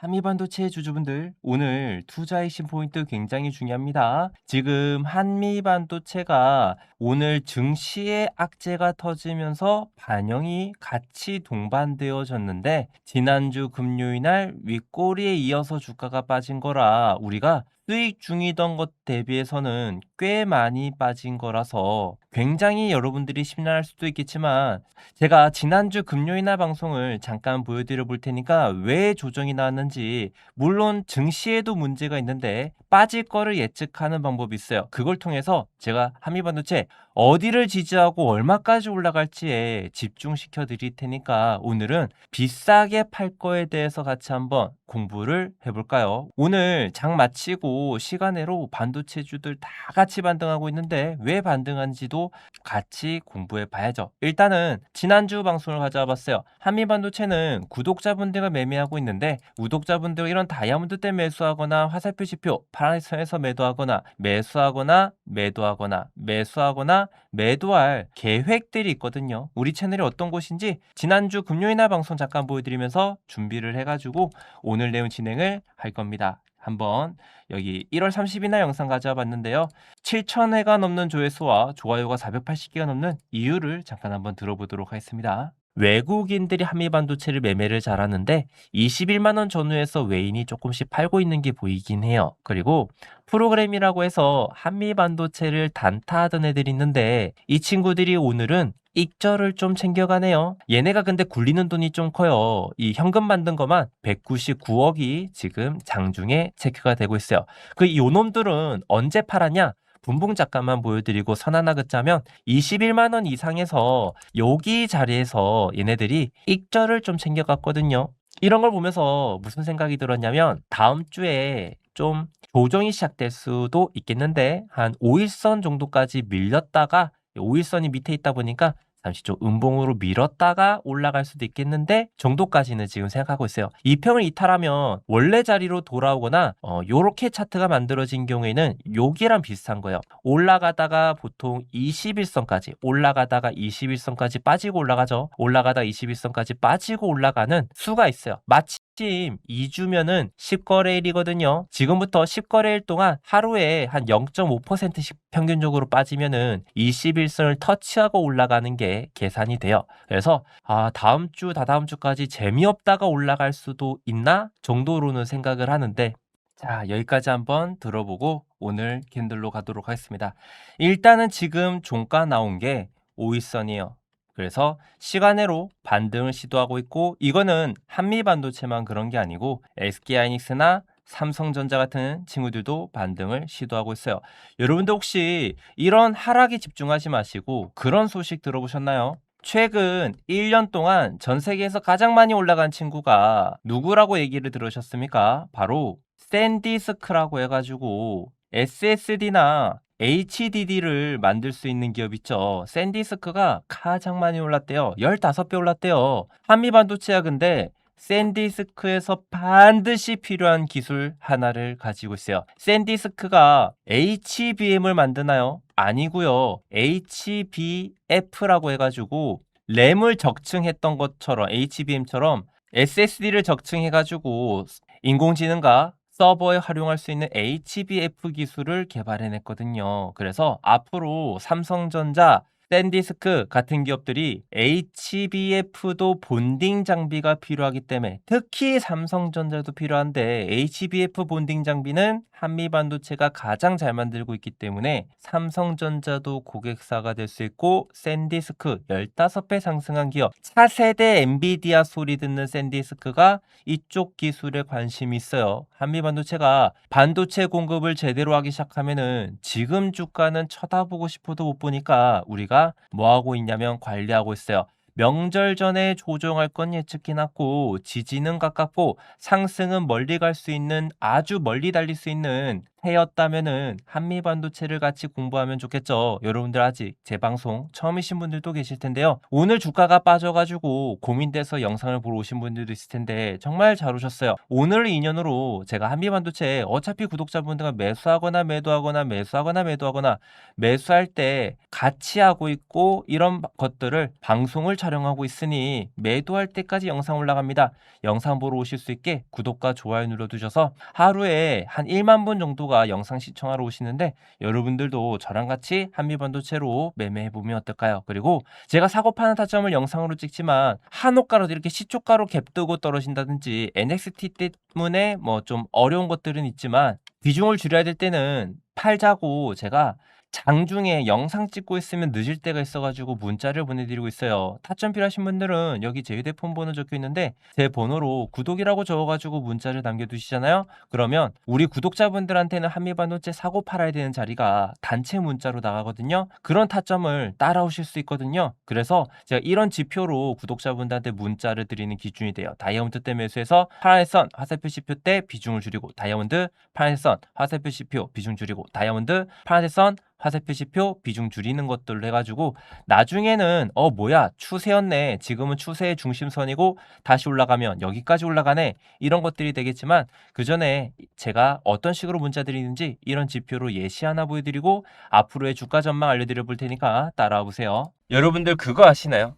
한미반도체 주주분들, 오늘 투자이신 포인트 굉장히 중요합니다. 지금 한미반도체가 오늘 증시의 악재가 터지면서 반영이 같이 동반되어졌는데, 지난주 금요일 날 윗꼬리에 이어서 주가가 빠진 거라 우리가 수익 중이던 것 대비해서는 꽤 많이 빠진 거라서 굉장히 여러분들이 심란할 수도 있겠지만 제가 지난주 금요일 날 방송을 잠깐 보여드려 볼 테니까 왜 조정이 나왔는지 물론 증시에도 문제가 있는데 빠질 거를 예측하는 방법이 있어요. 그걸 통해서 제가 한미반도체 어디를 지지하고 얼마까지 올라갈지에 집중시켜 드릴 테니까 오늘은 비싸게 팔 거에 대해서 같이 한번 공부를 해볼까요? 오늘 장 마치고 시간으로 반도체주들 다 같이 반등하고 있는데 왜 반등한지도 같이 공부해 봐야죠. 일단은 지난주 방송을 가져와 봤어요. 한미반도체는 구독자분들과 매매하고 있는데 구독자분들 이런 다이아몬드 때 매수하거나 화살표 지표 파란 선에서 매도하거나 매수하거나 매도하거나 매수하거나 매도할 계획들이 있거든요. 우리 채널이 어떤 곳인지 지난주 금요일 날 방송 잠깐 보여드리면서 준비를 해가지고 오늘 내용 진행을 할 겁니다. 한번 여기 1월 30일 날 영상 가져와 봤는데요. 7,000회가 넘는 조회수와 좋아요가 480개가 넘는 이유를 잠깐 한번 들어보도록 하겠습니다. 외국인들이 한미 반도체를 매매를 잘하는데 21만 원 전후에서 외인이 조금씩 팔고 있는 게 보이긴 해요. 그리고 프로그램이라고 해서 한미 반도체를 단타하던 애들이 있는데 이 친구들이 오늘은 익절을 좀 챙겨가네요. 얘네가 근데 굴리는 돈이 좀 커요. 이 현금 만든 것만 199억이 지금 장중에 체크가 되고 있어요. 그 요놈들은 언제 팔았냐? 분봉 잠깐만 보여드리고 선 하나 긋자면 21만 원 이상에서 여기 자리에서 얘네들이 익절을 좀 챙겨갔거든요. 이런 걸 보면서 무슨 생각이 들었냐면 다음 주에 좀 조정이 시작될 수도 있겠는데 한 5일선 정도까지 밀렸다가 5일선이 밑에 있다 보니까 잠시 좀 음봉으로 밀었다가 올라갈 수도 있겠는데 정도까지는 지금 생각하고 있어요. 이 평을 이탈하면 원래 자리로 돌아오거나 어, 요렇게 차트가 만들어진 경우에는 여기랑 비슷한 거예요. 올라가다가 보통 21선까지 올라가다가 21선까지 빠지고 올라가죠. 올라가다 21선까지 빠지고 올라가는 수가 있어요. 마치 2주면은 10거래일이거든요. 지금부터 10거래일 동안 하루에 한 0.5%씩 평균적으로 빠지면은 21선을 터치하고 올라가는 게 계산이 돼요. 그래서 아, 다음 주, 다다음 주까지 재미없다가 올라갈 수도 있나 정도로는 생각을 하는데 자, 여기까지 한번 들어보고 오늘 캔들로 가도록 하겠습니다. 일단은 지금 종가 나온 게 5일선이에요. 그래서 시간으로 반등을 시도하고 있고 이거는 한미 반도체만 그런 게 아니고 SK하이닉스나 삼성전자 같은 친구들도 반등을 시도하고 있어요. 여러분들 혹시 이런 하락에 집중하지 마시고 그런 소식 들어보셨나요? 최근 1년 동안 전 세계에서 가장 많이 올라간 친구가 누구라고 얘기를 들으셨습니까? 바로 샌디스크라고 해가지고 SSD나 HDD를 만들 수 있는 기업 있죠. 샌디스크가 가장 많이 올랐대요. 15배 올랐대요. 한미 반도체야 근데 샌디스크에서 반드시 필요한 기술 하나를 가지고 있어요. 샌디스크가 HBM을 만드나요? 아니고요. HBF라고 해가지고 램을 적층했던 것처럼 HBM처럼 SSD를 적층해가지고 인공지능과 서버에 활용할 수 있는 HBF 기술을 개발해냈거든요. 그래서 앞으로 삼성전자, 샌디스크 같은 기업들이 HBF도 본딩 장비가 필요하기 때문에 특히 삼성전자도 필요한데 HBF 본딩 장비는 한미 반도체가 가장 잘 만들고 있기 때문에 삼성전자도 고객사가 될 수 있고 샌디스크 15배 상승한 기업 차세대 엔비디아 소리 듣는 샌디스크가 이쪽 기술에 관심이 있어요. 한미 반도체가 반도체 공급을 제대로 하기 시작하면은 지금 주가는 쳐다보고 싶어도 못 보니까 우리가 뭐 하고 있냐면 관리하고 있어요. 명절 전에 조정할 건 예측해 놨고 지지는 가깝고 상승은 멀리 갈 수 있는 아주 멀리 달릴 수 있는 해였다면은 한미 반도체를 같이 공부하면 좋겠죠. 여러분들 아직 제 방송 처음이신 분들도 계실 텐데요. 오늘 주가가 빠져가지고 고민돼서 영상을 보러 오신 분들도 있을 텐데 정말 잘 오셨어요. 오늘 인연으로 제가 한미 반도체 어차피 구독자분들과 매수하거나 매도하거나 매수하거나 매도하거나 매수할 때 같이 하고 있고 이런 것들을 방송을 촬영하고 있으니 매도할 때까지 영상 올라갑니다. 영상 보러 오실 수 있게 구독과 좋아요 눌러두셔서 하루에 한 1만 분 정도 가 영상 시청하러 오시는데 여러분들도 저랑 같이 한미반도체로 매매해보면 어떨까요? 그리고 제가 사고 파는 타점을 영상으로 찍지만 한옥가로도 이렇게 시초가로 갭 뜨고 떨어진다든지 NXT 때문에 뭐 좀 어려운 것들은 있지만 비중을 줄여야 될 때는 팔자고 제가 장중에 영상 찍고 있으면 늦을 때가 있어 가지고 문자를 보내드리고 있어요. 타점 필요하신 분들은 여기 제 휴대폰 번호 적혀 있는데 제 번호로 구독이라고 적어 가지고 문자를 남겨두시잖아요. 그러면 우리 구독자분들한테는 한미반도체 사고 팔아야 되는 자리가 단체 문자로 나가거든요. 그런 타점을 따라오실 수 있거든요. 그래서 제가 이런 지표로 구독자분들한테 문자를 드리는 기준이 돼요. 다이아몬드 때 매수해서 파란색 선 화살표시표 때 비중을 줄이고 다이아몬드 파란색 선 화살표시표 비중 줄이고 다이아몬드 파란색 선 화살표시표 비중 줄이는 것들로 해가지고 나중에는 어 뭐야 추세였네. 지금은 추세의 중심선이고 다시 올라가면 여기까지 올라가네. 이런 것들이 되겠지만 그 전에 제가 어떤 식으로 문자 드리는지 이런 지표로 예시 하나 보여드리고 앞으로의 주가 전망 알려드려 볼 테니까 따라와 보세요. 여러분들 그거 아시나요?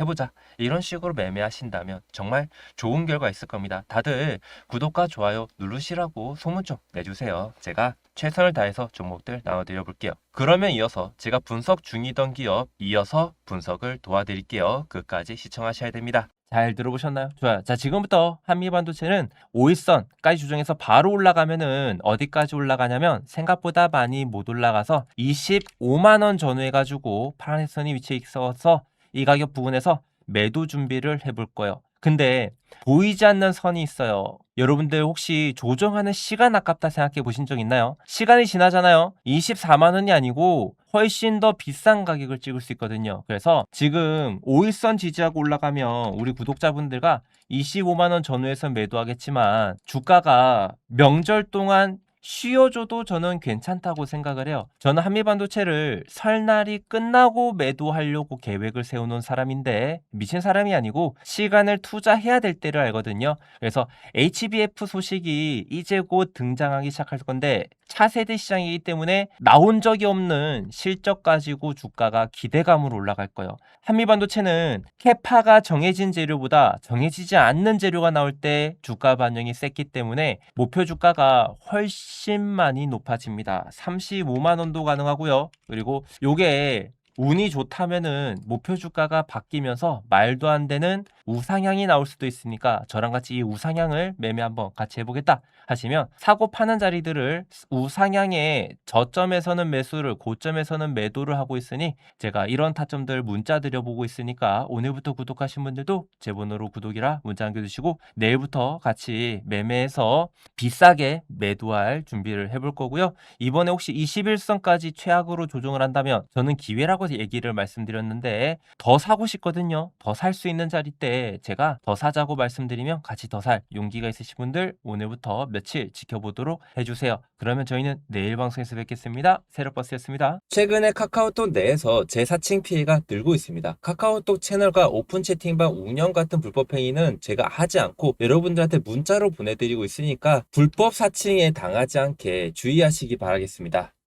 해보자. 이런 식으로 매매하신다면 정말 좋은 결과 있을 겁니다. 다들 구독과 좋아요 누르시라고 소문 좀 내주세요. 제가 최선을 다해서 종목들 나눠드려 볼게요. 그러면 이어서 제가 분석 중이던 기업 이어서 분석을 도와드릴게요. 끝까지 시청하셔야 됩니다. 잘 들어보셨나요? 좋아요. 자, 지금부터 한미반도체는 5일선까지 조정해서 바로 올라가면은 어디까지 올라가냐면 생각보다 많이 못 올라가서 25만원 전후해가지고 파란색 선이 위치해 있어서 이 가격 부분에서 매도 준비를 해볼 거예요. 근데 보이지 않는 선이 있어요. 여러분들 혹시 조정하는 시간 아깝다 생각해 보신 적 있나요? 시간이 지나잖아요. 24만 원이 아니고 훨씬 더 비싼 가격을 찍을 수 있거든요. 그래서 지금 5일선 지지하고 올라가면 우리 구독자분들과 25만 원 전후에서 매도하겠지만 주가가 명절 동안 쉬어줘도 저는 괜찮다고 생각을 해요. 저는 한미반도체를 설날이 끝나고 매도하려고 계획을 세우는 사람인데 미친 사람이 아니고 시간을 투자해야 될 때를 알거든요. 그래서 HBF 소식이 이제 곧 등장하기 시작할 건데 차세대 시장이기 때문에 나온 적이 없는 실적 가지고 주가가 기대감으로 올라갈 거예요. 한미반도체는 캐파가 정해진 재료보다 정해지지 않는 재료가 나올 때 주가 반영이 셌기 때문에 목표 주가가 훨씬 많이 높아집니다. 35만 원도 가능하고요. 그리고 요게 운이 좋다면은 목표 주가가 바뀌면서 말도 안 되는 우상향이 나올 수도 있으니까 저랑 같이 이 우상향을 매매 한번 같이 해보겠다 하시면 사고 파는 자리들을 우상향의 저점에서는 매수를 고점에서는 매도를 하고 있으니 제가 이런 타점들 문자 드려보고 있으니까 오늘부터 구독하신 분들도 제 번호로 구독이라 문자 남겨주시고 내일부터 같이 매매해서 비싸게 매도할 준비를 해볼 거고요. 이번에 혹시 21선까지 최악으로 조정을 한다면 저는 기회라고 얘기를 말씀드렸는데 더 사고 싶거든요. 더 살 수 있는 자리 때 제가 더 사자고 말씀드리면 같이 더 살 용기가 있으신 분들 오늘부터 며칠 지켜보도록 해주세요. 그러면 저희는 내일 방송에서 뵙겠습니다. 새로버스였습니다. 최근에 카카오톡 내에서 재사칭 피해가 늘고 있습니다. 카카오톡 채널과 오픈 채팅방 운영 같은 불법 행위는 제가 하지 않고 여러분들한테 문자로 보내드리고 있으니까 불법 사칭에 당하지 않게 주의하시기 바라겠습니다.